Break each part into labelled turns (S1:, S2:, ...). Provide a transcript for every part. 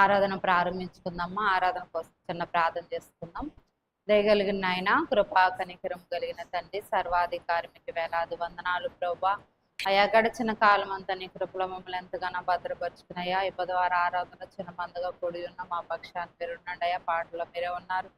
S1: ఆరాధన ప్రారంభించుకుందామా? ఆరాధన కోసం చిన్న ప్రార్థన చేసుకుందాం. దయగలిగిన నాయన కృపా కనికరం కలిగిన తండ్రి సర్వాధికారి మీకు వేలాది వందనాలు ప్రభా. అయా గడిచిన కాలం అంతా నీ కృపలో మమ్మల్ని ఎంతగానో భద్రపరుచుకున్నాయా? ఈ బుధవారం ఆరాధన చిన్న మందుగా కూడి ఉన్న మా పక్షాన్ని మీరు ఉండండి. పాటలు పాటలో మీరే ఉన్నారు.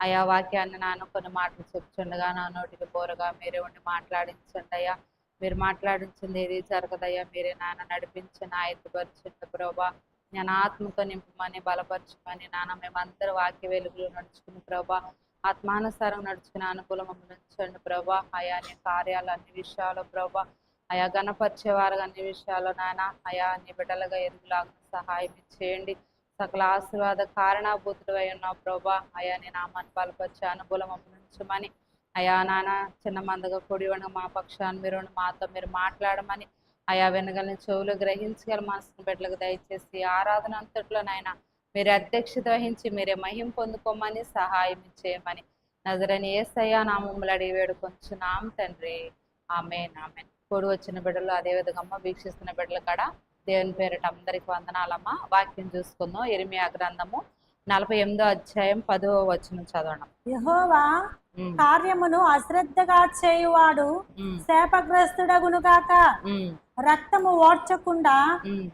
S1: అయా వాక్యాన్ని నాన్న కొన్ని మాటలు చెప్తుండగా నా నోటికి పోరగా మీరే ఉండి మాట్లాడించండి అయ్యా మీరు మాట్లాడించింది ఏది జరగదయ్యా మీరే నాన్న నడిపించిన ఎత్తుపరిచింది ప్రభా. నేను ఆత్మతో నింపమని బలపరచమని నాన్న మేమందరూ వాక్య వెలుగులో నడుచుకుని ప్రభా ఆత్మానుసారం నడుచుకుని అనుకూలం మమ్మల్ని ఉంచండి ప్రభా. అయా నీ కార్యాలు అన్ని విషయాలు ప్రభా అయా గణపరిచేవారు అన్ని విషయాలు నాయన అయా నీ బిడ్డలుగా ఎదుగులాగా సహాయం చేయండి. సకల ఆశీర్వాద కారణభూతుడు అయి ఉన్నావు ప్రభా. అయా నీ నామాన్ని బలపరిచే అనుకూలం మమ్మల్ని ఉంచమని అయా నాన్న చిన్న మందగా కూడి మా పక్షాన్ని మీరు మాతో మీరు మాట్లాడమని అయా వెనగలని చెవులు గ్రహించగల మనసుని బిడ్డలకు దయచేసి ఆరాధన అంతట్లో నాయన మీరు అధ్యక్షత వహించి మీరే మహిం పొందుకోమని సహాయం చేయమని నజరని ఏసయ్యా నామములు అడిగి వేడుకొంచున్నాం తండ్రి. ఆమె ఆమె కూడి వచ్చిన బిడ్డలు అదే విధంగా అమ్మ వీక్షిస్తున్న బిడ్డల కాడ దేవుని పేరిట అందరికి వందనాలమ్మ. వాక్యం చూసుకుందాం. ఎరిమియా గ్రంథము నలభై ఎనిమిదో అధ్యాయం పదో వచనం చదవడం.
S2: యెహోవా కార్యమును అశ్రద్ధగా చేయువాడు
S1: ఉమ్,
S2: శాపగ్రస్తుడగునుగాక.
S1: ఉమ్,
S2: రక్తము ఓడ్చకుండా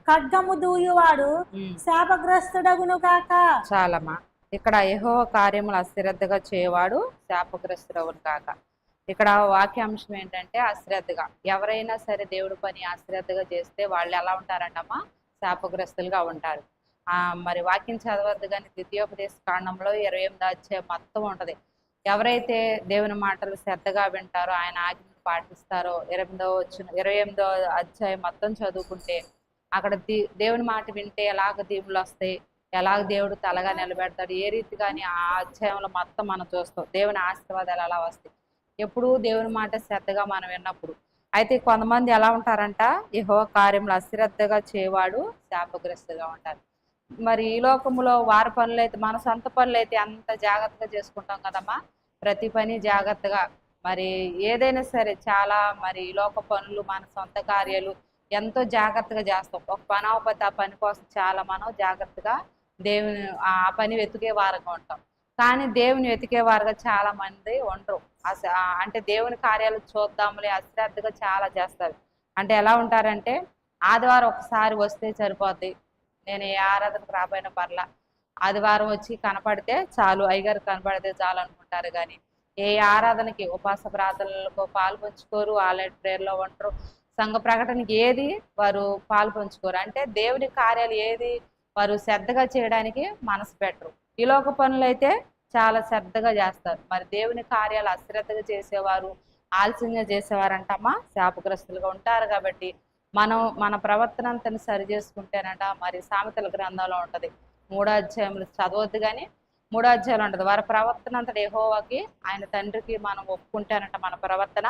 S2: ఖడ్గము దూయువాడు
S1: ఉమ్.
S2: శాపగ్రస్తుడగునుగాక
S1: చాలమ్మా. ఇక్కడ యహో కార్యములు అశ్రద్ధగా చేయవాడు శాపగ్రస్తుడవును కాక ఇక్కడ వాక్యాంశం ఏంటంటే అశ్రద్ధగా. ఎవరైనా సరే దేవుడి పని అశ్రద్ధగా చేస్తే వాళ్ళు ఎలా ఉంటారంటమ్మా? శాపగ్రస్తులుగా ఉంటారు. ఆ మరి వాక్యం చదవద్దు కానీ ద్వితీయోపదేశ కాండంలో ఇరవై ఎనిమిది అధ్యాయం మొత్తం ఉంటది. ఎవరైతే దేవుని మాటలు శ్రద్ధగా వింటారో ఆయన ఆజ్ఞను పాటిస్తారో? ఎనిమిదో వచ్చిన ఇరవై ఎనిమిదో అధ్యాయం మొత్తం చదువుకుంటే అక్కడ దేవుని మాట వింటే ఎలాగ దీవులు వస్తాయి? ఎలాగ దేవుడు తలగా నిలబెడతాడు? ఏ రీతిగాని ఆ అధ్యాయంలో మొత్తం మనం చూస్తాం. దేవుని ఆశీర్వాదాలు ఎలా వస్తాయి? ఎప్పుడు దేవుని మాట శ్రద్ధగా మనం విన్నప్పుడు. అయితే కొంతమంది ఎలా ఉంటారంట? యహో కార్యములు అశ్రద్ధగా చేయవాడు శాపగ్రస్తుగా ఉంటారు మరి ఈ లోకంలో వారి పనులు అయితే మన సొంత పనులు అయితే అంత జాగ్రత్తగా చేసుకుంటాం కదమ్మా? ప్రతి పని జాగ్రత్తగా. మరి ఏదైనా సరే చాలా మరి లోక పనులు మన సొంత కార్యాలు ఎంతో జాగ్రత్తగా చేస్తాం. ఒక పని ఆ పని కోసం చాలా మనం జాగ్రత్తగా దేవుని ఆ పని వెతికే వారుగా ఉంటాం. కానీ దేవుని వెతికే వారుగా చాలా మంది ఉండరు. అంటే దేవుని కార్యాలు చూద్దాములే అశ్రద్ధగా చాలా చేస్తారు. అంటే ఎలా ఉంటారంటే ఆదివారం ఒకసారి వస్తే సరిపోద్ది. నేను ఏ ఆరాధనకు రాబోయిన పర్లా. ఆదివారం వచ్చి కనపడితే చాలు అయ్యగారు కనపడితే చాలు అనుకుంటారు కానీ ఏ ఆరాధనకి ఉపాస ప్రార్థనలకు పాలు పంచుకోరు ఆలయ ప్రేయర్లో ఉంటారు సంఘ ప్రకటనకి ఏది వారు పాలు పంచుకోరు. అంటే దేవుని కార్యాలు ఏది వారు శ్రద్ధగా చేయడానికి మనసు పెట్టరు. ఈ లోక పనులు అయితే చాలా శ్రద్ధగా చేస్తారు. మరి దేవుని కార్యాలు అశ్రద్ధగా చేసేవారు ఆలస్యంగా చేసేవారంట అమ్మ శాపగ్రస్తులుగా ఉంటారు కాబట్టి మనం మన ప్రవర్తన అంతని సరి చేసుకుంటేనట మరి సామెతల గ్రంథంలో ఉంటుంది. మూడో అధ్యాయంలో చదవద్దు కానీ మూడో అధ్యాయం ఉంటుంది వారి ప్రవర్తన అంతటి ఏహోవాకి ఆయన తండ్రికి మనం ఒప్పుకుంటానంట మన ప్రవర్తన.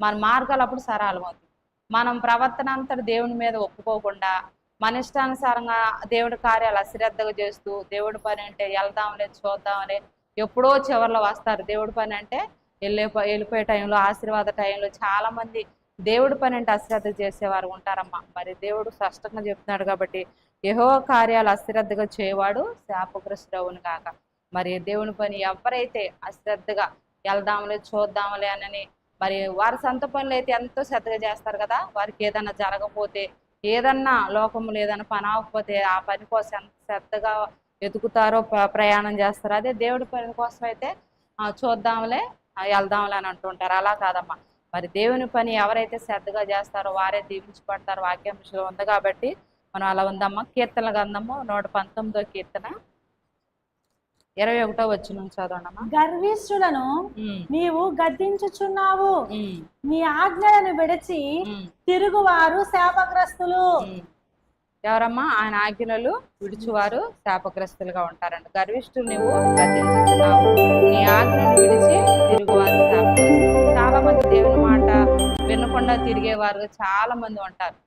S1: మన మార్గాలు అప్పుడు సరళం అవుతుంది మనం ప్రవర్తన అంతటి దేవుని మీద ఒప్పుకోకుండా మన ఇష్టానుసారంగా దేవుడి కార్యాలు అశ్రద్ధగా చేస్తూ దేవుడి పని అంటే వెళ్దాంలే చూద్దాంలే ఎప్పుడో చివరిలో వస్తారు. దేవుడి పని అంటే వెళ్ళే వెళ్ళిపోయే టైంలో ఆశీర్వాద టైంలో చాలా మంది దేవుడి పని అంటే అశ్రద్ధ చేసేవారు ఉంటారమ్మా. మరి దేవుడు స్పష్టంగా చెప్తున్నాడు కాబట్టి యహో కార్యాలు అశ్రద్ధగా చేయవాడు శాపగ్రస్తుడవును కాక మరి దేవుని పని ఎవరైతే అశ్రద్ధగా వెళ్దాంలే చూద్దాంలే అని మరి వారి సొంత పనులు అయితే ఎంతో శ్రద్ధగా చేస్తారు కదా? వారికి ఏదన్నా జరగకపోతే ఏదన్నా లోకములు ఏదన్నా పని అవ్వకపోతే ఆ పని కోసం ఎంత శ్రద్ధగా వెతుకుతారో ప్ర- ప్రయాణం చేస్తారో? అదే దేవుడి పని కోసం అయితే చూద్దాములే చూద్దాంలే వెళ్దాంలే అని అంటుంటారు. అలా కాదమ్మా. మరి దేవుని పని ఎవరైతే శ్రద్ధగా చేస్తారో వారే దీవించబడతారు. వాక్యాంశంలో ఉంది కాబట్టి మనం అలా ఉందమ్మా. కీర్తన గంధము నూట పంతొమ్మిదో కీర్తన. ఇరవై ఒకటో వచ్చిన చదవనమ్మా
S2: గర్విష్ఠులను నీవు గద్దించుచున్నావు. నీ ఆజ్ఞలను విడిచి తిరుగువారు శాపగ్రస్తులు.
S1: ఎవరమ్మా? ఆయన ఆజ్ఞలు విడిచివారు శాపగ్రస్తులుగా ఉంటారంట. గర్విష్ఠులు నువ్వు గద్దించుతున్నావు నీ ఆజ్ఞను విడిచి తిరుగువారు శాపగ్రస్తులు. చాలా మంది దేవుని మాట వినకుండా తిరిగేవారు చాలా మంది ఉంటారు.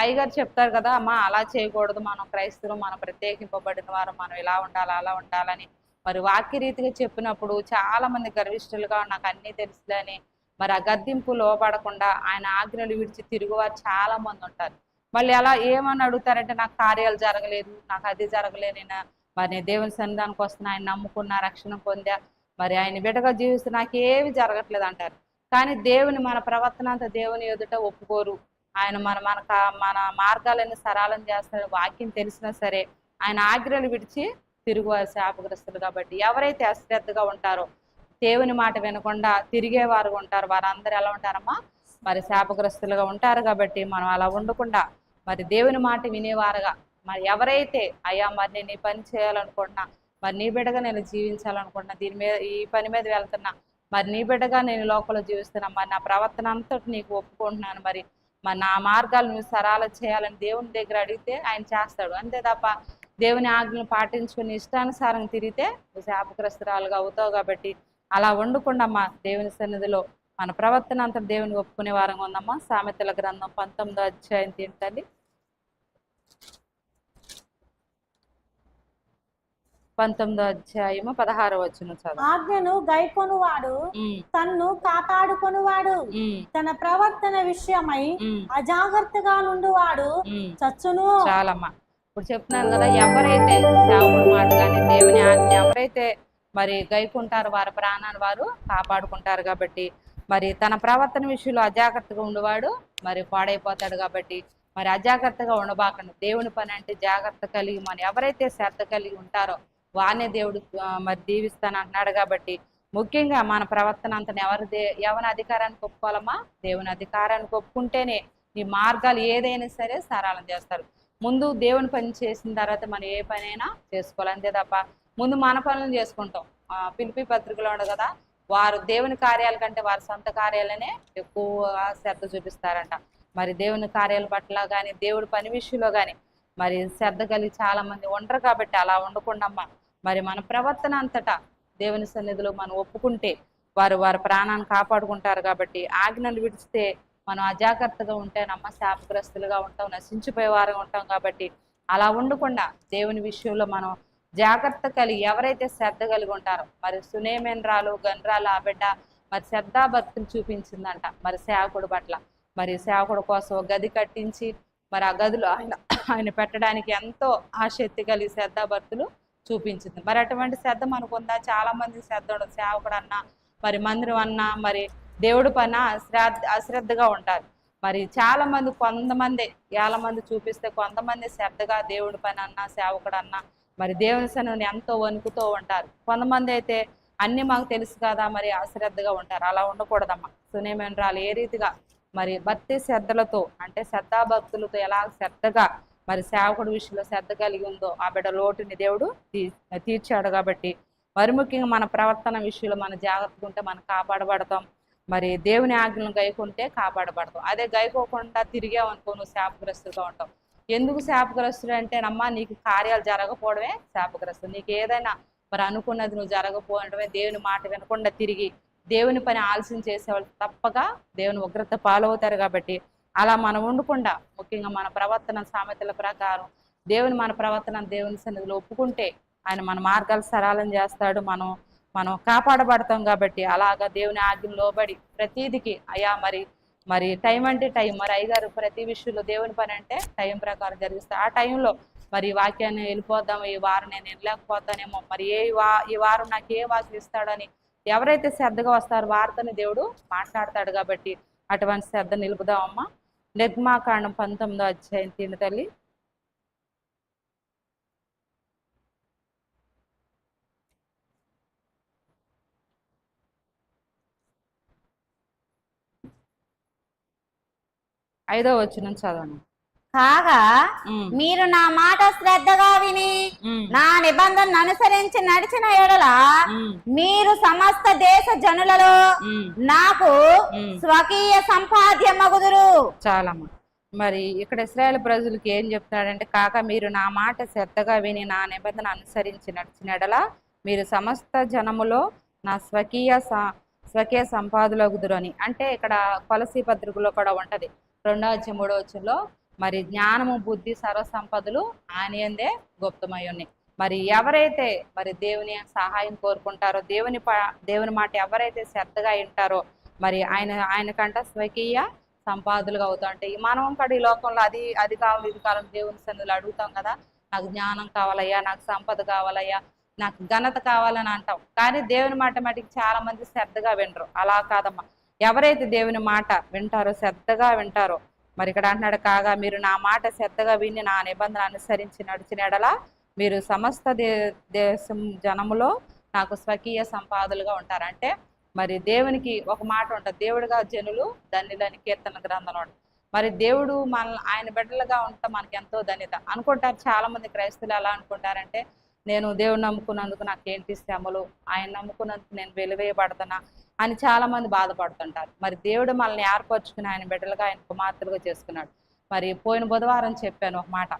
S1: అయ్యగారు చెప్తారు కదా అమ్మా అలా చేయకూడదు. మనం క్రైస్తవులు మనం ప్రత్యేకింపబడిన వారు. మనం ఇలా ఉండాలి అలా ఉండాలని. మరి వాక్య రీతిగా చెప్పినప్పుడు చాలా మంది గర్విష్ఠులుగా నాకు అన్నీ తెలుసులని మరి ఆ గద్దింపు లోపడకుండా ఆయన ఆజ్ఞలు విడిచి తిరుగువారు చాలా మంది ఉంటారు. మళ్ళీ అలా ఏమని అడుగుతారంటే నాకు కార్యాలు జరగలేదు నాకు అది జరగలేదు. నేను మరి నేను దేవుని సన్నిధానికి వస్తున్నా ఆయన నమ్ముకున్నా రక్షణ పొందా మరి ఆయన బిడ్డగా జీవిస్తే నాకు ఏమి జరగట్లేదు అంటారు. కానీ దేవుని మన ప్రవర్తన అంతా దేవుని ఎదుట ఒప్పుకోరు. ఆయన మన మన మన మార్గాలన్నీ సరళం చేస్తాడు వాక్యం తెలిసినా సరే ఆయన ఆజ్ఞలు విడిచి తిరుగువారు శాపగ్రస్తులు కాబట్టి ఎవరైతే అశ్రద్ధగా ఉంటారో దేవుని మాట వినకుండా తిరిగేవారు ఉంటారు వారందరూ ఎలా ఉంటారమ్మా? మరి శాపగ్రస్తులుగా ఉంటారు కాబట్టి మనం అలా ఉండకుండా మరి దేవుని మాట వినేవారుగా. మరి ఎవరైతే అయ్యా మరి నేను ఈ పని చేయాలనుకుంటున్నా మరి నీ బిడ్డగా నేను జీవించాలనుకుంటున్నా దీని మీద ఈ పని మీద వెళ్తున్నా మరి నీ బిడ్డగా నేను లోపల జీవిస్తున్నా మరి నా ప్రవర్తన అంతటి నీకు ఒప్పుకుంటున్నాను మరి మరి నా మార్గాలు నువ్వు సరాల చేయాలని దేవుని దగ్గర అడిగితే ఆయన చేస్తాడు. అంతే తప్ప దేవుని ఆజ్ఞలు పాటించుకుని ఇష్టానుసారం తిరిగితే శాపగ్రస్తురాలుగా అవుతావు కాబట్టి అలా వండకుండా మా దేవుని సన్నిధిలో మన ప్రవర్తన అంతా దేవుని ఒప్పుకునే వారంగా ఉందమ్మా. సామెతల గ్రంథం పంతొమ్మిదో అధ్యాయం తింటండి పంతొమ్మిదో అధ్యాయము పదహారో వచ్చిన
S2: ఆజ్ఞను గైకొనువాడు తన్ను కాపాడుకొనువాడు. తన ప్రవర్తన విషయమై అజాగ్రత్తగా నుండువాడు. చచ్చును.
S1: చాలమ్మా. ఇప్పుడు చెప్తున్నాను కదా ఎవరైతే సేవకుడు మాట కానీ దేవుని ఆజ్ఞ ఎవరైతే మరి గైకుంటారో వారి ప్రాణాన్ని వారు కాపాడుకుంటారు కాబట్టి మరి తన ప్రవర్తన విషయంలో అజాగ్రత్తగా ఉండేవాడు మరి పాడైపోతాడు కాబట్టి మరి అజాగ్రత్తగా ఉండబాకండి. దేవుని పని అంటే జాగ్రత్త కలిగి మనం ఎవరైతే శ్రద్ధ కలిగి ఉంటారో వానే దేవుడు మరి దీవిస్తాను అంటున్నాడు కాబట్టి ముఖ్యంగా మన ప్రవర్తన అంతా ఎవరి దే ఎవరి అధికారానికి ఒప్పుకోవాలమ్మా? దేవుని అధికారానికి ఒప్పుకుంటేనే ఈ మార్గాలు ఏదైనా సరే సరళం చేస్తారు. ముందు దేవుని పని చేసిన తర్వాత మనం ఏ పనైనా చేసుకోవాలి. అంతే తప్ప ముందు మన పనులు చేసుకుంటాం. ఆ, పిలిపి పత్రికలో ఉండదు కదా. వారు దేవుని కార్యాల కంటే వారి సొంత కార్యాలనే ఎక్కువగా శ్రద్ధ చూపిస్తారంట. మరి దేవుని కార్యాల పట్ల కానీ దేవుడి పని విషయంలో కానీ మరి శ్రద్ధ కలిగి చాలా మంది ఉండరు కాబట్టి అలా ఉండకుండా మరి మన ప్రవర్తన అంతటా దేవుని సన్నిధిలో మనం ఒప్పుకుంటే వారు వారి ప్రాణాన్ని కాపాడుకుంటారు కాబట్టి ఆజ్ఞలు విడిస్తే మనం అజాగ్రత్తగా ఉంటేనమ్మ శాపగ్రస్తులుగా ఉంటాం నశించిపోయే వారుగా ఉంటాం కాబట్టి అలా ఉండకుండా దేవుని విషయంలో మనం జాగ్రత్త కలిగి ఎవరైతే శ్రద్ధ కలిగి ఉంటారో మరి సునేమేంద్రాలు గన్రాలు ఆ బిడ్డ మరి శ్రద్ధాభక్తులు చూపించిందంట. మరి సేవకుడు పట్ల. మరి సేవకుడు కోసం గది కట్టించి మరి ఆ గదిలో ఆయన ఆయన పెట్టడానికి ఎంతో ఆసక్తి కలిగి శ్రద్ధాభక్తులు చూపించింది. మరి అటువంటి శ్రద్ధ మనకుందా చాలామంది చాలా మంది శ్రద్ధ ఉండదు సేవకుడు అన్నా మరి మందిరం అన్నా మరి దేవుడి పైన అశ్రద్ధ అశ్రద్ధగా ఉంటారు. మరి చాలా మంది కొంతమంది వేల మంది చూపిస్తే కొంతమంది శ్రద్ధగా దేవుడి పని అన్నా సేవకుడు అన్నా మరి దేవుని సన్నిధిని ఎంతో వణుకుతూ ఉంటారు. కొంతమంది అయితే అన్ని మాకు తెలుసు కదా మరి అశ్రద్ధగా ఉంటారు. అలా ఉండకూడదమ్మా. సునేమేనరాలు ఏ రీతిగా మరి భక్తి శ్రద్ధలతో అంటే శ్రద్ధాభక్తులతో ఎలా శ్రద్ధగా మరి సేవకుడు విషయంలో శ్రద్ధ కలిగి ఉందో ఆ బిడ్డ లోటుని దేవుడు తీ తీర్చాడు కాబట్టి. మరి ముఖ్యంగా మన ప్రవర్తన విషయంలో మన జాగ్రత్తగా ఉంటే మనం కాపాడబడతాం. మరి దేవుని ఆజ్ఞలను గైకుంటే కాపాడబడతాం. అదే గైకోకుండా తిరిగామనుకో నువ్వు శాపగ్రస్తుగా ఉంటావు. ఎందుకు శాపగ్రస్తుడు అంటే అమ్మా నీకు కార్యాలు జరగకపోవడమే శాపగ్రస్తుడు. నీకు ఏదైనా మరి అనుకున్నది నువ్వు జరగకపోవడమే దేవుని మాట వినకుండా తిరిగి దేవుని పని ఆలస్యం చేసేవాళ్ళు తప్పక దేవుని ఉగ్రత పాలవుతారు కాబట్టి అలా మనం ఉండకుండా ముఖ్యంగా మన ప్రవర్తన సామెతల ప్రకారం దేవుని మన ప్రవర్తన దేవుని సన్నిధిలో ఒప్పుకుంటే ఆయన మన మార్గాలు సరళం చేస్తాడు మనం మనం కాపాడబడతాం కాబట్టి అలాగా దేవుని ఆజ్ఞ లోబడి ప్రతీదికి అయ్యా మరి మరి టైం అంటే టైం. మరి అయ్యగారు ప్రతి విషయంలో దేవుని పని అంటే టైం ప్రకారం జరిగిస్తాయి ఆ టైంలో మరి వాక్యాన్ని వెళ్ళిపోదాం ఈ వారం నేను వెళ్ళలేకపోతానేమో మరి ఏ వా ఈ వారం నాకు ఏ వాక్యం ఇస్తాడని ఎవరైతే శ్రద్ధగా వస్తారో వారితోనే దేవుడు మాట్లాడతాడు కాబట్టి అటువంటి శ్రద్ధ నిలుపుదామమ్మా. నిర్మాకాండం పంతొమ్మిదో అధ్యాయం. తిన తల్లి. ఐదో వచ్చిన చదవండి.
S3: కాగా మీరు నా మాట శ్రద్ధగా విని నా నిబంధనను అనుసరించి నడిచిన ఎడల మీరు సమస్త దేశ జనులలో నాకు. స్వకీయ సంపాద్యమగుదురు
S1: చాలమ్మా. మరి ఇక్కడ ఇస్రాయేల్ ప్రజలకు ఏం చెప్తున్నాడంటే కాక మీరు నా మాట శ్రద్ధగా విని నా నిబంధన అనుసరించి నడిచినడలా మీరు సమస్త జనములో నా స్వకీయ స్వకీయ సంపాదులగుదురు అని. అంటే ఇక్కడ కొలసి పత్రికలో కూడా ఉంటది. రెండో వచ్చి మూడో వచ్చంలో మరి జ్ఞానము బుద్ధి సర్వ సంపదలు ఆనియందే గుప్తమై ఉన్నాయి మరి ఎవరైతే మరి దేవుని సహాయం కోరుకుంటారో దేవుని దేవుని మాట ఎవరైతే శ్రద్ధగా వింటారో మరి ఆయన ఆయనకంట స్వకీయ సంపాదులుగా అవుతా ఉంటాయి. మనం కూడా ఈ లోకంలో అది అది కావాలి ఇది కావాలి దేవుని సన్నిధిలో అడుగుతాం కదా నాకు జ్ఞానం కావాలయ్యా నాకు సంపద కావాలయ్యా నాకు ఘనత కావాలని అంటాం. కానీ దేవుని మాట మటుకు చాలా మంది శ్రద్ధగా వినరు. అలా కాదమ్మా. ఎవరైతే దేవుని మాట వింటారో శ్రద్ధగా వింటారో మరి ఇక్కడ అంటున్నాడు కాగా మీరు నా మాట శ్రద్ధగా విని నా నిబంధన అనుసరించి నడిచిన ఎడల మీరు సమస్త దే దేశం జనములో నాకు స్వకీయ సంపాదులుగా ఉంటారంటే మరి దేవునికి ఒక మాట ఉంటుంది దేవుడిగా జనులు ధన్యులని కీర్తన గ్రంథంలో మరి దేవుడు మన ఆయన బిడ్డలుగా ఉంటే మనకి ఎంతో ధన్యత. అనుకుంటారు చాలా మంది ఎలా అనుకుంటారంటే నేను దేవుడు నమ్ముకున్నందుకు నాకు ఏంటి శ్రమలు? ఆయన నమ్ముకున్నందుకు నేను వెలివేయబడుతున్నా అని చాలా మంది బాధపడుతుంటారు. మరి దేవుడు మనల్ని ఏర్పరచుకుని ఆయన బిడ్డలుగా ఆయన కుమార్తెలుగా చేసుకున్నాడు. మరి పోయిన బుధవారం చెప్పాను ఒక మాట.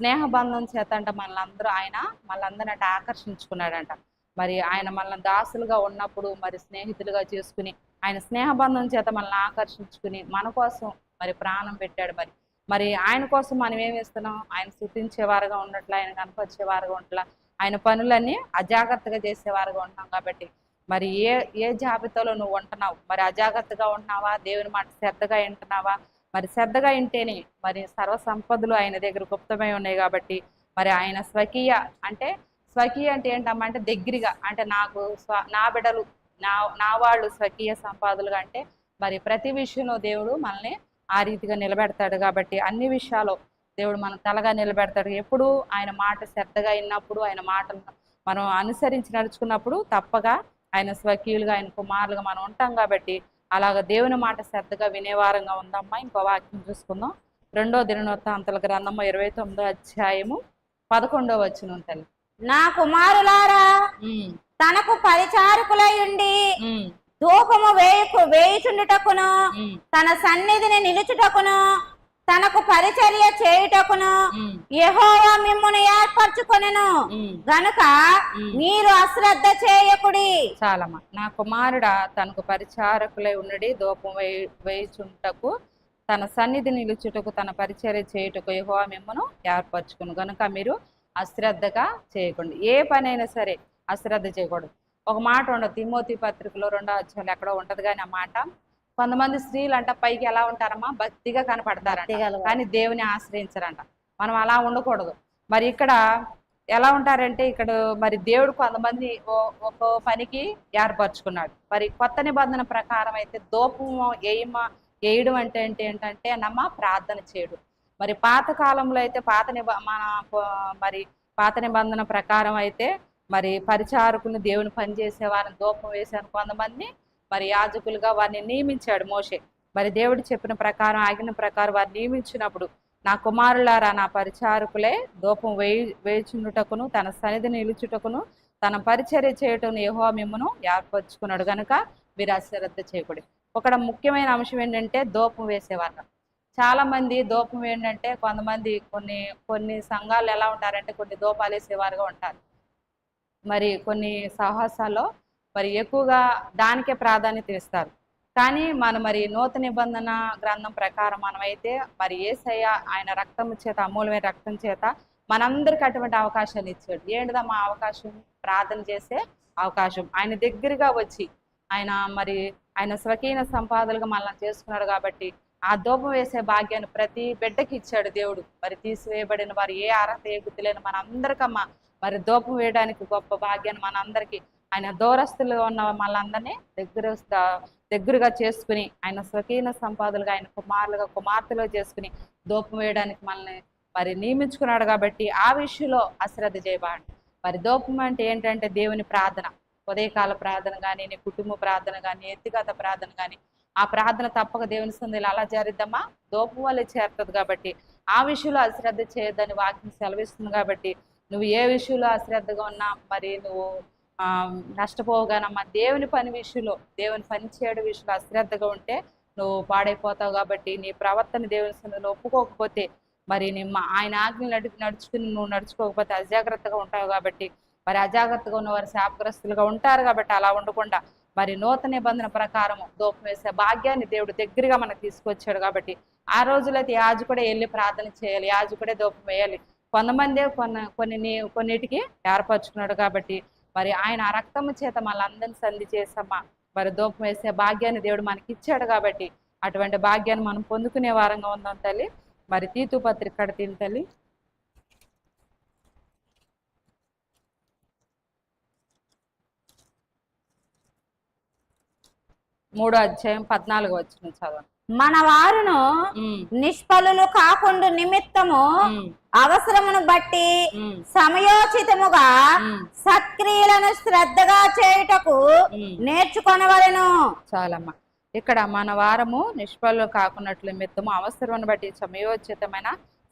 S1: స్నేహబంధం చేత అంట అందరూ ఆయన మనందరిని అంటే ఆకర్షించుకున్నాడంట. మరి ఆయన మనల్ని దాసులుగా ఉన్నప్పుడు మరి స్నేహితులుగా చేసుకుని ఆయన స్నేహబంధం చేత మనల్ని ఆకర్షించుకుని మన కోసం మరి ప్రాణం పెట్టాడు మరి. మరి ఆయన కోసం మనం ఏమి ఇస్తున్నాం ఆయన స్థుతించేవారుగా ఉన్నట్లు ఆయన కనపరిచేవారుగా ఉంట్లా ఆయన పనులన్నీ అజాగ్రత్తగా చేసేవారుగా ఉంటాం కాబట్టి మరి ఏ ఏ జాబితాలో నువ్వు ఉంటున్నావు? మరి అజాగ్రత్తగా ఉంటున్నావా? దేవుని మాట శ్రద్ధగా వింటున్నావా? మరి శ్రద్ధగా వింటేనే మరి సర్వ సంపదలు ఆయన దగ్గర గుప్తమై ఉన్నాయి కాబట్టి మరి ఆయన స్వకీయ అంటే స్వకీయ అంటే ఏంటమ్మా అంటే దగ్గరగా అంటే నాకు స్వ నా బిడ్డలు నా నా వాళ్ళు స్వకీయ సంపాదులుగా అంటే మరి ప్రతి విషయంలో దేవుడు మనల్ని ఆ రీతిగా నిలబెడతాడు కాబట్టి అన్ని విషయాలు దేవుడు మనం తలగా నిలబెడతాడు. ఎప్పుడు ఆయన మాట శ్రద్ధగా విన్నప్పుడు ఆయన మాటలను మనం అనుసరించి నడుచుకున్నప్పుడు తప్పగా ఆయన స్వకీయులుగా ఆయన కుమారులుగా మనం ఉంటాం కాబట్టి అలాగ దేవుని మాట శ్రద్ధగా వినేవారంగా ఉందమ్మా. ఇంకో వాక్యం చూసుకుందాం. రెండో దినవృత్తాంతల గ్రంథము ఇరవై తొమ్మిదో అధ్యాయము పదకొండో వచ్చిన తల్లి.
S3: నా కుమారులారా తనకు పరిచారకులై ఉండి ధూపము వేయకు వేయుచుండుటకును తన సన్నిధిని నిలుచుటకును తనకు పరిచర్య చేయుటకును యెహోవా మిమ్మును ఏర్పరచుకొనెను. గనుక. మీరు అశ్రద్ధ చేయకుడి.
S1: చాలమ్మా. నా కుమారుడ తనకు పరిచారకులై ఉన్నడి దూపం వేయి వేయుచుంటకు తన సన్నిధి నిలుచుటకు తన పరిచర్య చేయుటకు యెహోవా మిమ్మను ఏర్పరచుకును. గనుక మీరు అశ్రద్ధగా చేయకండి. ఏ పనైనా సరే అశ్రద్ధ చేయకూడదు. ఒక మాట ఉండదు. తిమోతి పత్రికలో రెండో అధ్యాయులు ఎక్కడో ఉంటది కానీ ఆ మాట కొంతమంది స్త్రీలు అంట పైకి ఎలా ఉంటారమ్మా? భక్తిగా కనపడతారంట. కానీ దేవుని ఆశ్రయించరంట. మనం అలా ఉండకూడదు. మరి ఇక్కడ ఎలా ఉంటారంటే ఇక్కడ మరి దేవుడు కొంతమంది ఒక్కో పనికి ఏర్పరచుకున్నాడు. మరి కొత్త నిబంధన ప్రకారం అయితే దూపం వేయమ వేయడం అంటే ఏంటి? ఏంటంటే నమ్మ ప్రార్థన చేయడం. మరి పాత కాలంలో అయితే పాత నిబ మన మరి పాత నిబంధన ప్రకారం అయితే మరి పరిచారకులను దేవుని పని చేసేవారిని దూపం వేసాను కొంతమంది మరి యాజకులుగా వారిని నియమించాడు మోషే. మరి దేవుడు చెప్పిన ప్రకారం ఆగిన ప్రకారం వారిని నియమించినప్పుడు నా కుమారులారా నా పరిచారకులే దూపం వేయి వేచుండుటకును తన సన్నిధి నిలుచుటకును తన పరిచర్య చేయటం యెహోవా మిమ్మను ఏర్పరచుకున్నాడు. కనుక మీరు అశ్రద్ధ చేయకూడదు ఒక ముఖ్యమైన అంశం ఏంటంటే దూపం వేసేవారు చాలామంది దూపం ఏంటంటే కొంతమంది కొన్ని కొన్ని సంఘాలు ఎలా ఉంటారంటే కొన్ని దూపాలు వేసేవారుగా ఉంటారు. మరి కొన్ని సాహసాల్లో మరి ఎక్కువగా దానికే ప్రాధాన్యత ఇస్తారు. కానీ మన మరి నూతన నిబంధన గ్రంథం ప్రకారం మనమైతే మరి ఏసయ్య ఆయన రక్తం చేత అమూలమైన రక్తం చేత మనందరికి అటువంటి అవకాశాన్ని ఇచ్చాడు. ఏంటిదమ్మా అవకాశం? ప్రార్థన చేసే అవకాశం. ఆయన దగ్గరగా వచ్చి ఆయన మరి ఆయన స్వకీయ సంపాదనలుగా మనల్ని చేసుకున్నాడు కాబట్టి ఆ దూపం వేసే భాగ్యాన్ని ప్రతి బిడ్డకి ఇచ్చాడు దేవుడు. మరి తీసివేయబడిన వారు ఏ అర్హత ఏ గుర్తులేని మన అందరికమ్మా మరి దూపం వేయడానికి గొప్ప భాగ్యాన్ని మనందరికీ ఆయన దూరస్తులుగా ఉన్న మనందరినీ దగ్గర దగ్గరగా చేసుకుని ఆయన స్వకీన సంపాదులుగా ఆయన కుమారులుగా కుమార్తెలుగా చేసుకుని దూపం వేయడానికి మనల్ని మరి నియమించుకున్నాడు కాబట్టి ఆ విషయంలో అశ్రద్ధ చేయబాడు మరి దూపం అంటే ఏంటంటే దేవుని ప్రార్థన. ఉదయకాల ప్రార్థన కానీ నీ కుటుంబ ప్రార్థన కానీ వ్యక్తిగత ప్రార్థన కానీ ఆ ప్రార్థన తప్పక దేవుని సందులు అలా చేరిద్దామా దూపం వల్లే చేరుతుంది కాబట్టి ఆ విషయంలో అశ్రద్ధ చేయొద్దని వాక్యం సెలవిస్తుంది కాబట్టి నువ్వు ఏ విషయంలో అశ్రద్ధగా ఉన్నా మరి నువ్వు నష్టపోగానమ్మా దేవుని పని విషయంలో దేవుని పని చేయడం విషయంలో అశ్రద్ధగా ఉంటే నువ్వు పాడైపోతావు కాబట్టి నీ ప్రవర్తన దేవుని సన్నిధిలో ఒప్పుకోకపోతే మరి నిమ్మ ఆయన ఆజ్ఞలు నడు నడుచుకుని నువ్వు నడుచుకోకపోతే అజాగ్రత్తగా ఉంటావు కాబట్టి మరి అజాగ్రత్తగా ఉన్నవారు శాపగ్రస్తులుగా ఉంటారు కాబట్టి అలా ఉండకుండా మరి నూతన నిబంధన ప్రకారము దూపం వేసే భాగ్యాన్ని దేవుడు దగ్గరగా మనకు తీసుకొచ్చాడు కాబట్టి ఆ రోజులైతే యాజు కూడా వెళ్ళి ప్రార్థన చేయాలి యాజు కూడా దూపం వేయాలి. కొంతమంది కొన్ని కొన్ని కొన్నిటికి ఏర్పరచుకున్నాడు కాబట్టి మరి ఆయన ఆ రక్తము చేత మళ్ళందరినీ సంధి చేసమ్మా మరి దూపం వేసే భాగ్యాన్ని దేవుడు మనకి ఇచ్చాడు కాబట్టి అటువంటి భాగ్యాన్ని మనం పొందుకునే వారంగా ఉందాం తల్లి. మరి తీతు పత్రిక తిని తల్లి. మూడో అధ్యాయం పద్నాలుగు వచ్చిన చదవండి.
S3: మన వారును
S1: ఉమ్,
S3: నిష్ఫలులు కాకుండా నిమిత్తము అవసరమును బట్టి సమయోచితముగా సత్క్రియలను శ్రద్ధగా చేయుటకు. నేర్చుకొనవలెను.
S1: చాలమ్మా. ఇక్కడ మన వారము నిష్ఫలం కాకున్నట్లు నిమిత్తము అవసరం బట్టి సమయోచితమైన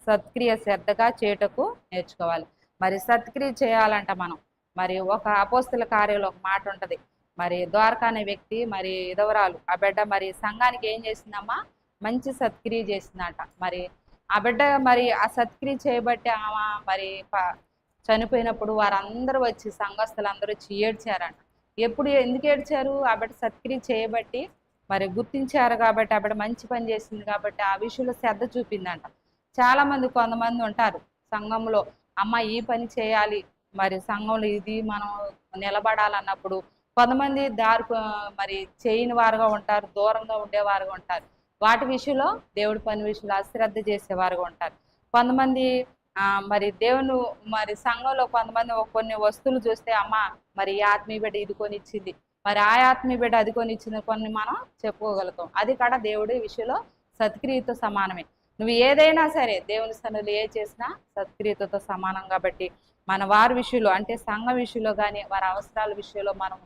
S1: సత్క్రియ శ్రద్ధగా చేయుటకు నేర్చుకోవాలి. మరి సత్క్రియ చేయాలంట మనం. మరి ఒక అపోస్తుల కార్యంలో ఒక మాట ఉంటది. మరి ద్వారకా అనే వ్యక్తి మరి ఇదవరాలు ఆ బిడ్డ మరి సంఘానికి ఏం చేసిందమ్మా? మంచి సత్క్రియ చేసిందంట. మరి ఆ బిడ్డ మరి ఆ సత్క్రియ చేయబట్టి ఆమె మరి చనిపోయినప్పుడు వారందరూ వచ్చి సంఘస్థులందరూ వచ్చి ఏడ్చారంట. ఎప్పుడు ఎందుకు ఏడ్చారు? ఆ బిడ్డ సత్క్రియ చేయబట్టి మరి గుర్తించారు కాబట్టి ఆ బిడ్డ మంచి పని చేసింది కాబట్టి ఆ విషయంలో శ్రద్ధ చూపిందంట. చాలా మంది కొంతమంది ఉంటారు సంఘంలో అమ్మ ఈ పని చేయాలి. మరి సంఘంలో ఇది మనం నిలబడాలన్నప్పుడు కొంతమంది దారి మరి చేయని వారుగా ఉంటారు దూరంగా ఉండేవారుగా ఉంటారు. వాటి విషయంలో దేవుడి పని విషయంలో అశ్రద్ధ చేసేవారుగా ఉంటారు. కొంతమంది ఆ, మరి దేవుని మరి సంఘంలో కొంతమంది కొన్ని వస్తువులు చూస్తే అమ్మ మరి ఈ ఆత్మీయ బిడ్డ ఇది కొనిచ్చింది. మరి ఆ ఆత్మీయ బిడ్డ అది కొనిచ్చింది కొన్ని మనం చెప్పుకోగలుగుతాం. అది కూడా దేవుడి విషయంలో సత్క్రియతో సమానమే. నువ్వు ఏదైనా సరే దేవుని సన్నులు ఏ చేసినా సత్క్రియతతో సమానం కాబట్టి మన వారి విషయంలో అంటే సంఘ విషయంలో కానీ వారి అవసరాల విషయంలో మనం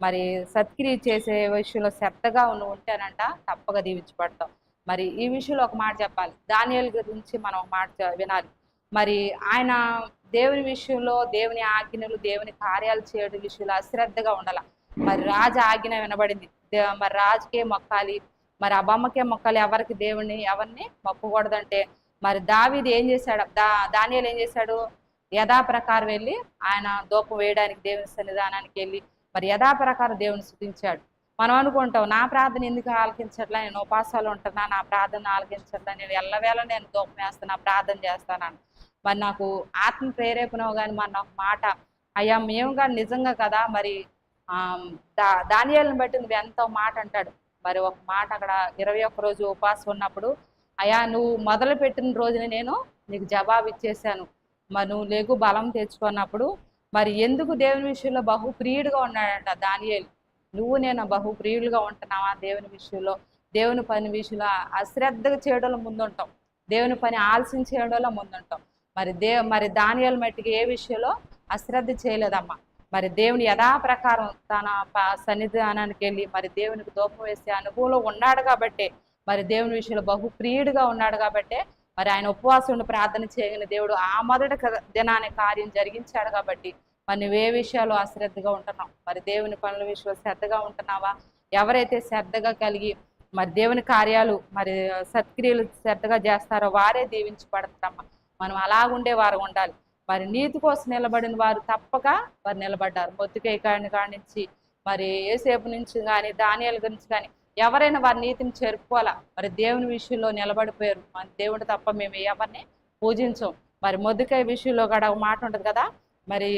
S1: మరి సత్క్రియ చేసే విషయంలో శ్రద్ధగా నువ్వు ఉంటేనంట తప్పక దీవించబడతాం మరి ఈ విషయంలో ఒక మాట చెప్పాలి. దానియల్ గురించి మనం ఒక మాట వినాలి. మరి ఆయన దేవుని విషయంలో దేవుని ఆజ్ఞలు దేవుని కార్యాలు చేయడం విషయంలో అశ్రద్ధగా ఉండాల. మరి రాజు ఆజ్ఞ వినబడింది. మరి రాజుకే మొక్కాలి. మరి ఆ బొమ్మకే మొక్కాలి. ఎవరికి దేవుని ఎవరిని మొక్కకూడదంటే. మరి దావీది ఏం చేశాడు? దా దానియాలు ఏం చేశాడు? యథాప్రకారం వెళ్ళి ఆయన దూపం వేయడానికి దేవుని సన్నిధానానికి వెళ్ళి మరి యథాప్రకారం దేవుని స్థుతించాడు. మనం అనుకుంటాం నా ప్రార్థన ఎందుకు ఆలకించట్లా? నేను ఉపాసాలు ఉంటున్నా నా ప్రార్థన ఆలకించట్లా? నేను ఎల్లవేళ నేను దూపం వేస్తున్నా ప్రార్థన చేస్తానని మరి నాకు ఆత్మ ప్రేరేపణ కానీ మరి నాకు మాట అయ్యా మేము కానీ నిజంగా కదా మరి దా దానియాలను బట్టి నువ్వు ఎంతో మాట అంటాడు. మరి ఒక మాట అక్కడ ఇరవై ఒక్క రోజు ఉపాసం ఉన్నప్పుడు అయ్యా నువ్వు మొదలు పెట్టిన రోజున నేను నీకు జవాబు ఇచ్చేసాను మరి నువ్వు లేకు బలం తెచ్చుకున్నప్పుడు మరి ఎందుకు దేవుని విషయంలో బహు ప్రియుడిగా ఉన్నాడంట దానియేలు? నువ్వు నేను బహు ప్రియులుగా ఉంటున్నావా దేవుని విషయంలో? దేవుని పని విషయంలో అశ్రద్ధగా చేయడంలో ముందుంటాం. దేవుని పని ఆలస్యం చేయడంలో ముందుంటాం. మరి దేవ మరి దానియాల మట్టికి ఏ విషయంలో అశ్రద్ధ చేయలేదమ్మా? మరి దేవుని యథాప్రకారం తన సన్నిధానానికి వెళ్ళి మరి దేవునికి దూపం వేసే అనుభవంలో ఉన్నాడు కాబట్టి మరి దేవుని విషయంలో బహు ప్రియుడిగా ఉన్నాడు కాబట్టి మరి ఆయన ఉపవాసం ప్రార్థన చేయగలిగిన దేవుడు ఆ మొదటి దినాన్ని కార్యం జరిగించాడు కాబట్టి మరి నువ్వే విషయాలు అశ్రద్ధగా ఉంటున్నావు మరి దేవుని పనుల విషయంలో శ్రద్ధగా ఉంటున్నావా? ఎవరైతే శ్రద్ధగా కలిగి మరి దేవుని కార్యాలు మరి సత్క్రియలు శ్రద్ధగా చేస్తారో వారే దీవించబడతారమ్మ. మనం అలాగుండే వారు ఉండాలి. మరి నీతి కోసం నిలబడిన వారు తప్పక వారు నిలబడ్డారు. మొత్తుకే కాడిని కాడి మరి ఏసేపు నుంచి కానీ ధాన్యాల గురించి కానీ ఎవరైనా వారి నీతిని చేరుకోవాలా? మరి దేవుని విషయంలో నిలబడిపోయారు. మన దేవుడు తప్ప మేము ఎవరిని పూజించం? మరి మొద్దుకాయ విషయంలో కూడా ఒక మాట ఉంటుంది కదా? మరి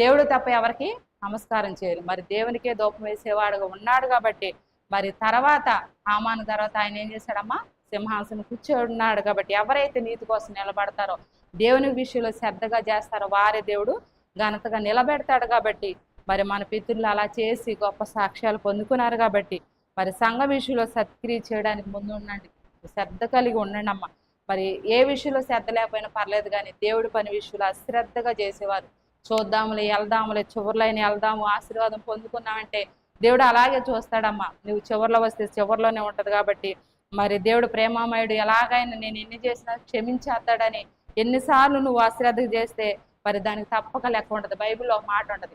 S1: దేవుడు తప్ప ఎవరికి నమస్కారం చేయరు. మరి దేవునికే దూపం వేసేవాడుగా ఉన్నాడు కాబట్టి మరి తర్వాత హామాను తర్వాత ఆయన ఏం చేశాడమ్మా? సింహాసనం కూర్చోడున్నాడు కాబట్టి ఎవరైతే నీతి కోసం నిలబడతారో దేవుని విషయంలో శ్రద్ధగా చేస్తారో వారే దేవుడు ఘనతగా నిలబెడతాడు కాబట్టి మరి మన పితృలు అలా చేసి గొప్ప సాక్ష్యాలు పొందుకున్నారు కాబట్టి మరి సంఘ విషయంలో సత్క్రియ చేయడానికి ముందు ఉండండి. శ్రద్ధ కలిగి ఉండండి అమ్మ. మరి ఏ విషయంలో శ్రద్ధ లేకపోయినా పర్లేదు కానీ దేవుడి పని విషయంలో అశ్రద్ధగా చేసేవారు. చూద్దాములే వెళ్దాములే చివరిలోనే వెళ్దాము ఆశీర్వాదం పొందుకున్నామంటే దేవుడు అలాగే చూస్తాడమ్మా. నువ్వు చివరిలో వస్తే చివరిలోనే ఉంటది కాబట్టి మరి దేవుడు ప్రేమామయుడు ఎలాగైనా నేను ఎన్ని చేసినా క్షమించేస్తాడని ఎన్నిసార్లు నువ్వు అశ్రద్ధ చేస్తే మరి దానికి తప్పక లెక్క ఉంటుంది. బైబిల్లో ఒక మాట ఉంటుంది.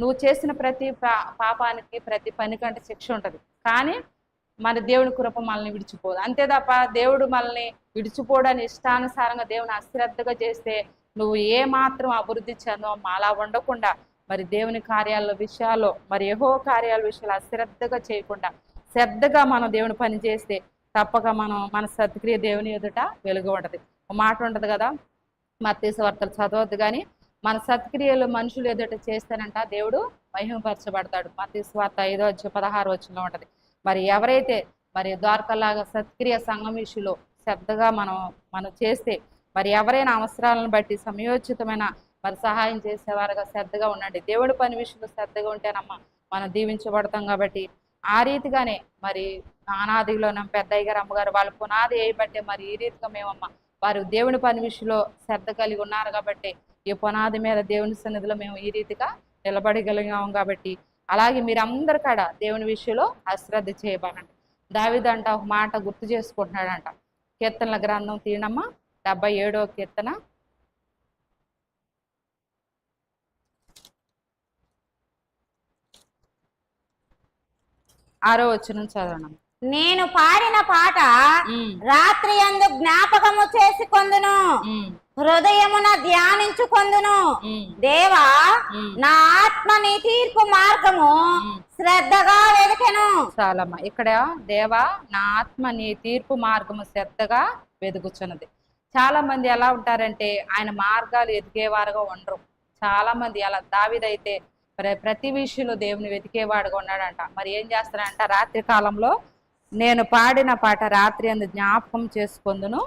S1: నువ్వు చేసిన ప్రతి పా- పాపానికి ప్రతి పనికంటే శిక్ష ఉంటుంది. కానీ మన దేవుని కృప మనల్ని విడిచిపోదు. అంతే తప్ప దేవుడు మనల్ని విడిచిపోవడానికి ఇష్టానుసారంగా దేవుని అశ్రద్ధగా చేస్తే నువ్వు ఏ మాత్రం అభివృద్ధి చెందో అలా ఉండకుండా మరి దేవుని కార్యాల విషయాల్లో మరి ఏహో కార్యాల విషయాలు అశ్రద్ధగా చేయకుండా శ్రద్ధగా మనం దేవుని పని చేస్తే తప్పక మనం మన సత్క్రియ దేవుని ఎదుట వెలుగు ఉంటుంది. ఒక మాట ఉంటుంది కదా మత్తీసు వార్తలు చదవద్దు కానీ మన సత్క్రియలు మనుషులు ఎదుట చేస్తానంట దేవుడు మహిమపరచబడతాడు. మత్తీసు వార్త ఐదో వచ్చి పదహారు వచ్చిలో ఉంటుంది. మరి ఎవరైతే మరి ద్వారకలాగా సత్క్రియ సంఘం విషయంలో శ్రద్ధగా మనం మనం చేస్తే మరి ఎవరైనా అవసరాలను బట్టి సమయోచితమైన మరి సహాయం చేసేవారుగా శ్రద్ధగా ఉండండి. దేవుడి పని విషయంలో శ్రద్ధగా ఉంటేనమ్మ మనం దీవించబడతాం కాబట్టి ఆ రీతిగానే మరి నానాదిలో పెద్దయ్య గారు అమ్మగారు వాళ్ళు పునాది వేయబట్టే మరి ఈ రీతిగా మేమమ్మ వారు దేవుని పని విషయంలో శ్రద్ధ కలిగి ఉన్నారు కాబట్టి ఈ పునాది మీద దేవుని సన్నిధిలో మేము ఈ రీతిగా నిలబడగలిగాము కాబట్టి అలాగే మీరందరు కాడ దేవుని విషయంలో అశ్రద్ధ చేయబడండి దావిదంట ఒక మాట గుర్తు చేసుకుంటున్నాడంట. కీర్తనల గ్రంథం తీయనమ్మా డెబ్బై ఏడో కీర్తన. ఆరో వచ్చిన చదవనమ్మా
S3: నేను పాడిన పాట రాత్రి అందు జ్ఞాపకము చేసుకొందును. హృదయమున ధ్యానించుకొందును. దేవా. నా ఆత్మ నీ తీర్పు మార్గము. శ్రద్ధగా వెదకెను.
S1: చాలమ్మా ఇక్కడ దేవా నా ఆత్మ నీ తీర్పు మార్గము శ్రద్ధగా వెతుకుచున్నది చాలా మంది ఎలా ఉంటారంటే ఆయన మార్గాలు ఎదిగేవారుగా ఉండరు. చాలా మంది అలా దావిదైతే ప్రతి విషయంలో దేవుని వెతికేవాడుగా ఉన్నాడంట. మరి ఏం చేస్తాడంట రాత్రి కాలంలో నేను పాడిన పాట రాత్రి అందు జ్ఞాపకం చేసుకుందును.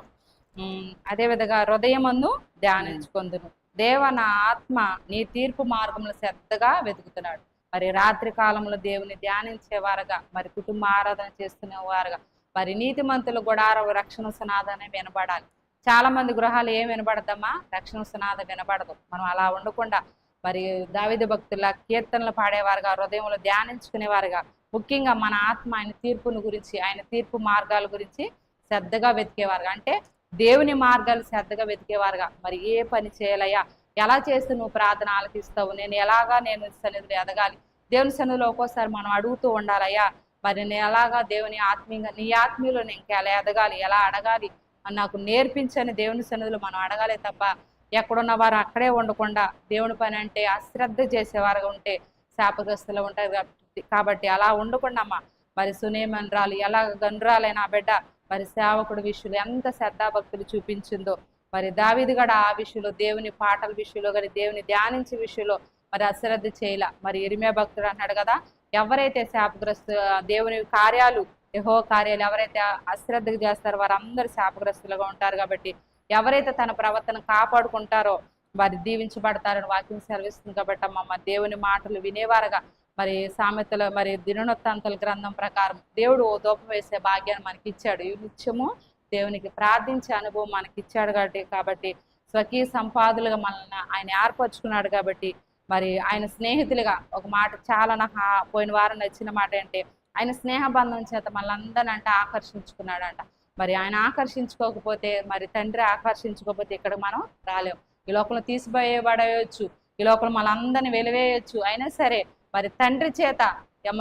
S1: అదేవిధంగా హృదయమందు ధ్యానించుకొందును. దేవ నా ఆత్మ నీ తీర్పు మార్గంలో శ్రద్ధగా వెతుకుతున్నాడు. మరి రాత్రి కాలంలో దేవుని ధ్యానించేవారుగా మరి కుటుంబ ఆరాధన చేసుకునేవారుగా మరి నీతిమంతులు గుడార రక్షణ సునాదనే వినబడాలి. చాలా మంది గృహాలు ఏం వినబడద్దమ్మా? రక్షణ సునాద వినబడదు. మనం అలా ఉండకుండా మరి దావిద భక్తుల కీర్తనలు పాడేవారుగా హృదయంలో ధ్యానించుకునేవారుగా. ముఖ్యంగా మన ఆత్మ ఆయన తీర్పును గురించి ఆయన తీర్పు మార్గాల గురించి శ్రద్ధగా వెతికేవారుగా. అంటే దేవుని మార్గాలు శ్రద్ధగా వెతికేవారుగా. మరి ఏ పని చేయాలయ్యా? ఎలా చేస్తే నువ్వు ప్రార్థన ఆలకిస్తావు? నేను ఎలాగా నేను సన్నిధిలో ఎదగాలి? దేవుని సన్నిధిలో ఒక్కోసారి మనం అడుగుతూ ఉండాలయ్యా. మరి నేను ఎలాగా దేవుని ఆత్మీయంగా నీ ఆత్మీయులో నేను ఇంకా ఎలా ఎదగాలి? ఎలా అడగాలి? నాకు నేర్పించని దేవుని సన్నిధిలో మనం అడగాలి తప్ప ఎక్కడున్న వారు అక్కడే ఉండకుండా దేవుని పని అంటే అశ్రద్ధ చేసేవారుగా ఉంటే శాపగ్రస్తులు ఉంటారు కాబట్టి కాబట్టి అలా ఉండకుండా అమ్మా మరి సునేమన్రాలు ఎలా గనురాలైన ఆ బిడ్డ మరి సేవకుడు విషయంలో ఎంత శ్రద్ధాభక్తులు చూపించిందో. మరి దావిది కూడా ఆ విషయంలో దేవుని పాటల విషయంలో కానీ దేవుని ధ్యానించే విషయంలో మరి అశ్రద్ధ చేయల. మరి ఇరిమే భక్తుడు అన్నాడు కదా ఎవరైతే శాపగ్రస్తు దేవుని కార్యాలు యహో కార్యాలు ఎవరైతే అశ్రద్ధగా చేస్తారో వారందరూ శాపగ్రస్తులుగా ఉంటారు కాబట్టి ఎవరైతే తన ప్రవర్తన కాపాడుకుంటారో వారి దీవించబడతారని వాక్యం సెలవిస్తుంది కాబట్టి అమ్మ దేవుని మాటలు వినేవారుగా. మరి సామెతలు మరి దినోత్తాంతల గ్రంథం ప్రకారం దేవుడు ఓ దూపం వేసే భాగ్యాన్ని మనకి ఇచ్చాడు ఈ నిత్యము దేవునికి ప్రార్థించే అనుభవం మనకి ఇచ్చాడు కాబట్టి కాబట్టి స్వకీయ సంపాదులుగా మనల్ని ఆయన ఏర్పరచుకున్నాడు కాబట్టి మరి ఆయన స్నేహితులుగా ఒక మాట చాలా నాకు పోయిన వారం నచ్చిన మాట అంటే ఆయన స్నేహబంధం చేత మనందరిని అంట ఆకర్షించుకున్నాడంట. మరి ఆయన ఆకర్షించుకోకపోతే మరి తండ్రి ఆకర్షించుకోకపోతే ఇక్కడ మనం రాలేం. ఈ లోపల తీసిపోయేబడవచ్చు ఈ లోపల మనందరిని వెలివేయచ్చు. అయినా సరే మరి తండ్రి చేత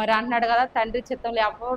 S1: మరి అంటున్నాడు కదా తండ్రి చిత్తంలో ఎవరు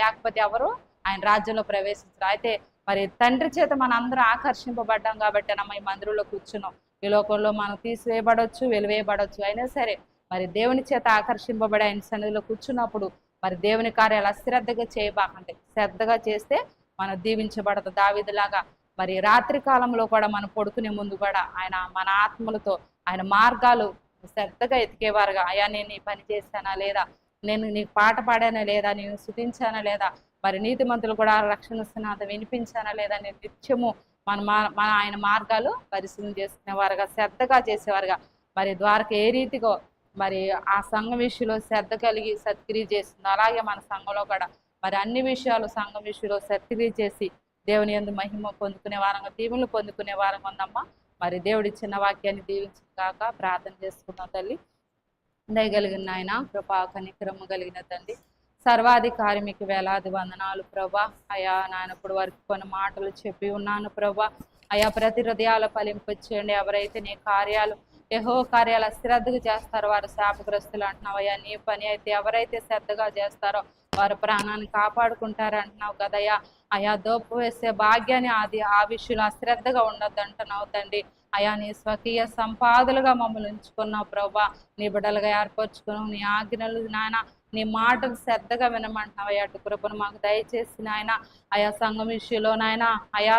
S1: లేకపోతే ఎవరు ఆయన రాజ్యంలో ప్రవేశించరు. అయితే మరి తండ్రి చేత మన అందరం ఆకర్షింపబడ్డాం కాబట్టి మనం ఈ మందిరంలో కూర్చున్నాం. ఈ లోకంలో మనం తీసివేయబడవచ్చు వెలివేయబడవచ్చు అయినా సరే మరి దేవుని చేత ఆకర్షింపబడి ఆయన సన్నిధిలో కూర్చున్నప్పుడు మరి దేవుని కార్యాలు అశ్రద్ధగా చేయబాకండి శ్రద్ధగా చేస్తే మనం దీవించబడదు దావిదిలాగా. మరి రాత్రి కాలంలో కూడా మనం పడుకునే ముందు కూడా ఆయన మన ఆత్మలతో ఆయన మార్గాలు శ్రద్ధగా ఎతికేవారుగా. అయ్యా నేను నీ పని చేశానా లేదా? నేను నీకు పాట పాడానా లేదా? నేను శుతించానా లేదా? మరి నీతిమంతులు కూడా రక్షణ సునాద వినిపించానా లేదా? నేను నిత్యము మన మా- మన ఆయన మార్గాలు పరిశీలన చేసుకునేవారుగా శ్రద్ధగా చేసేవారుగా. మరి ద్వారక ఏ రీతిగా మరి ఆ సంఘం విషయంలో శ్రద్ధ కలిగి సత్క్రియ చేస్తుంది. అలాగే మన సంఘంలో కూడా మరి అన్ని విషయాలు సంఘం విషయంలో సత్క్రియ చేసి దేవుని యందు మహిమ పొందుకునే వారంగా దీవులు పొందుకునే వారంగా ఉందమ్మా. మరి దేవుడి చిన్న వాక్యాన్ని దీవించగాక ప్రార్థన చేసుకున్నాం తల్లి. దయగలిగిన ఆయన కృపా కనిక్రమ కలిగిన తండ్రి. సర్వాధికారి మీకు వేలాది వందనాలు ప్రభా. అయా నాయన ఇప్పుడు వరకు కొన్ని మాటలు చెప్పి ఉన్నాను ప్రభా. అయా ప్రతి హృదయాల ఫలింపచేయండి ఎవరైతే నీ కార్యాలు యహో కార్యాలు అశ్రద్ధగా చేస్తారు. వారు శాపగ్రస్తులు అంటున్నావు అయ్యా నీ పని అయితే ఎవరైతే శ్రద్ధగా చేస్తారో వారు ప్రాణాన్ని కాపాడుకుంటారు అంటున్నావు కదయ్యా. అయా దోపు వేసే భాగ్యాన్ని అది ఆ విషయంలో అశ్రద్ధగా ఉండొద్దు అంటున్నావు తండ్రి. అయా నీ స్వకీయ సంపాదలుగా మమ్మల్ని ఉంచుకున్నావు ప్రభా. నీ బిడ్డలుగా ఏర్పరచుకున్నావు. నీ ఆజ్ఞలు నాయన నీ మాటలు శ్రద్ధగా వినమంటున్నావు అయ్యా అటు కృపను మాకు దయచేసి నాయన అయా సంఘం విషయంలో నాయన అయా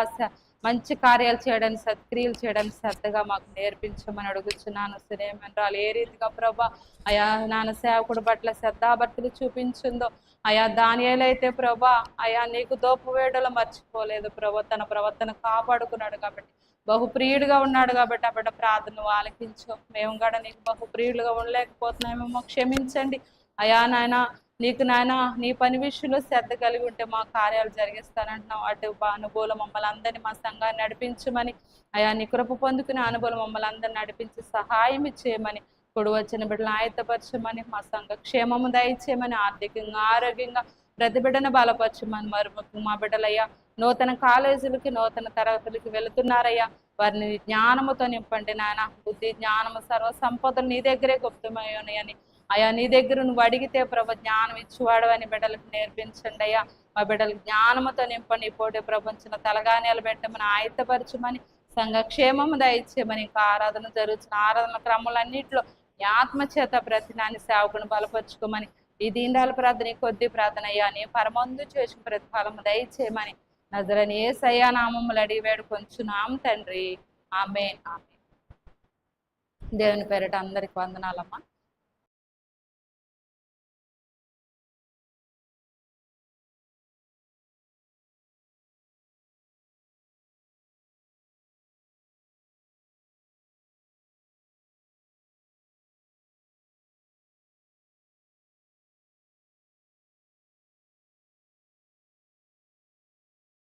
S1: మంచి కార్యాలు చేయడానికి సత్క్రియలు చేయడానికి శ్రద్ధగా మాకు నేర్పించమని అడుగుచున్నాను. సురేమంటారు ఏ రీతిగా ప్రభా? అయా నాన్న సేవకుడు పట్ల శ్రద్ధాభక్తులు చూపించిందో. అయా దానియాలైతే ప్రభా అయా నీకు దోపు వేడలో మర్చిపోలేదు ప్రభా. తన ప్రవర్తన కాపాడుకున్నాడు కాబట్టి బహుప్రియుడిగా ఉన్నాడు కాబట్టి ఆ బిడ్డ ప్రార్థన ఆలకించు. మేము కూడా నీకు బహుప్రియులుగా ఉండలేకపోతున్నామేమో. క్షమించండి. అయా నాయన నీకు నాయన నీ పని విషయంలో శ్రద్ధ కలిగి ఉంటే మా కార్యాలు జరిగిస్తానంటున్నావు. అటు అనుభవం మమ్మల్ని అందరినీ మా సంఘాన్ని నడిపించమని అయా నీ కృప పొందుకునే అనుభవం మమ్మల్ని అందరిని నడిపించి సహాయం ఇచ్చేయమని ఇప్పుడు వచ్చిన బిడ్డలు ఆయత్తపరచమని మా సంఘ క్షేమము దయచేయమని ఆర్థికంగా ఆరోగ్యంగా ప్రతి బిడ్డను బలపరచమని మరి మా బిడ్డలయ్యా. నూతన కాలేజీలకి నూతన తరగతులకి వెళుతున్నారయ్యా. వారిని జ్ఞానముతో నింపండి నాయన. బుద్ధి జ్ఞానము సర్వ సంపదలు నీ దగ్గరే గుప్తమయ్యాయని అయ్యా నీ దగ్గర నువ్వు అడిగితే ప్రభు జ్ఞానం ఇచ్చేవాడు అని బిడ్డలకు నేర్పించండి అయ్యా. మా బిడ్డలు జ్ఞానముతో నింపండి పోటీ ప్రపంచం తలగానేలు పెట్టమని ఆయత్తపరచమని సంఘక్షేమము దయచేయమని ఇంకా ఆరాధన జరుగుతున్న ఆరాధన క్రమాలన్నింటిలో ఆత్మచేత ఆత్మ చేత ప్రతినాన్ని సేవకుని బలపరుచుకోమని ఈ దీండాల ప్రార్థన కొద్ది ప్రార్థన అయ్యా నీ పరమందు చేసిన ప్రతిఫలము దయచేయమని నజరని ఏ సయ్యా నామములు అడిగి కొంచున్నాం తండ్రి. ఆమె ఆమె దేవుని పేరిట అందరికి వందనాలమ్మా.